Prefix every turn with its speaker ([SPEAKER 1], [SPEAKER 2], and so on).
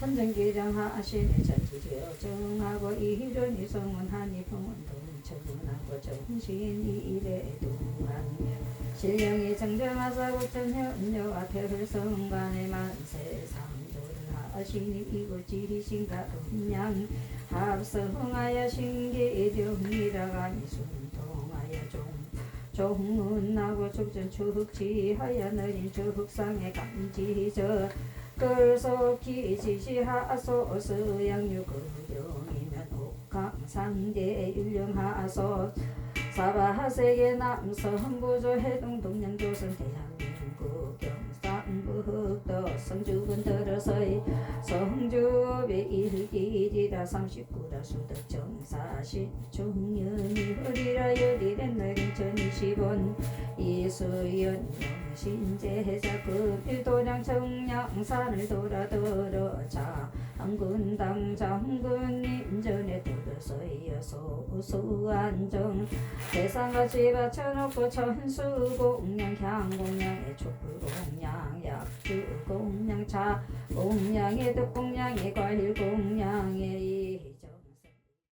[SPEAKER 1] 천정기정하시네 전지지어 정하고 이희전이 성원하니 평원동 처분하고 정신이 이래도한 신령이 정정하사 고천현녀와 태불성간의 만세 상도를 하시니 이곳 지리신가 음양 합성하여 신기령이라가니 순통하여 종 종문하고 축전 축지하여 너린 축상의 감지저. 끌속히 지시하소서 양육의령이면 옥강상대 율령하소. 사바하세계 남성부조 해동 동양조선 대한민국 경상북도 성주군 들어서이. 성주비 일기지라 삼십구라 허리라 열이된 천이십원 이수연 영신제자 급일도량 청량산을 돌아들어 자 한군당 장군 임전에 들어서 이어 소수안정. 대상같이 바쳐놓고 천수공양 향공양의 촛불공양 약주공양 차공양의 득공양의 과일공양의